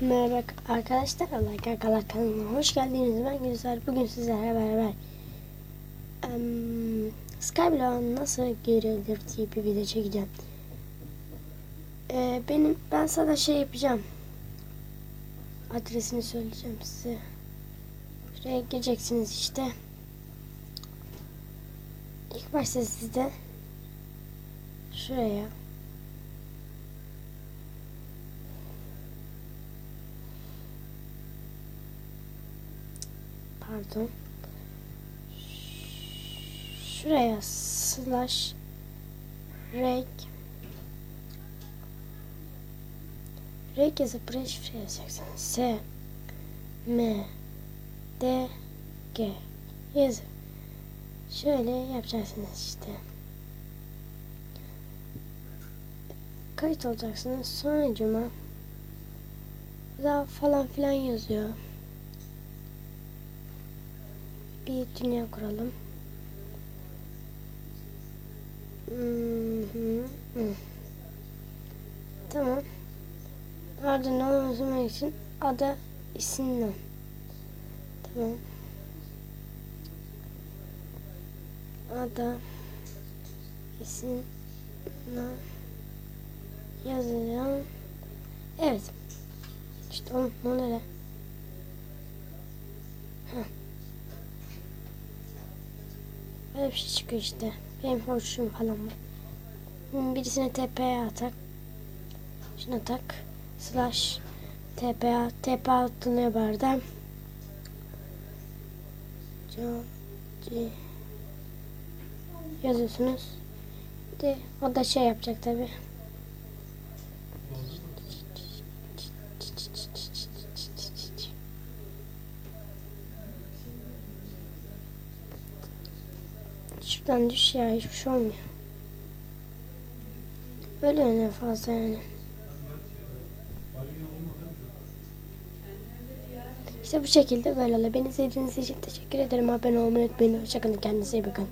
Merhaba arkadaşlar, Like Arkalar kanalına hoş geldiniz. Ben Güzel. Bugün sizlerle beraber um, Skyblock'a nasıl girilir diye bir video çekeceğim. Ee, benim ben sana şey yapacağım. Adresini söyleyeceğim size. Şuraya gireceksiniz işte. İlk başta sizde şuraya pardon. Şuraya slash reg. Reg yazıp buraya şifre yazacaksınız s m d g. Yazıp şöyle yapacaksınız işte. Kayıt olacaksınız. Sonucuma daha falan filan yazıyor bir dünya kuralım. Hı hı hı. Tamam. İçin ada isimle. Tamam. Ada isimle yazacağım. Evet. İşte onun numara. Heh. Böyle şey çıkıyor işte. Benim hoşum falan var. Birisine TP'ye atak. Şuna tak. Slash TPA. TPA atılıyor barda. Yazıyorsunuz. De o da şey yapacak tabi. Şuradan düş ya hiçbir şey olmuyor. Böyle en fazla yani. İşte bu şekilde böyle. Beni izlediğiniz için teşekkür ederim. Abone olmayı unutmayın. Hoşçakalın. Kendinize iyi bakın.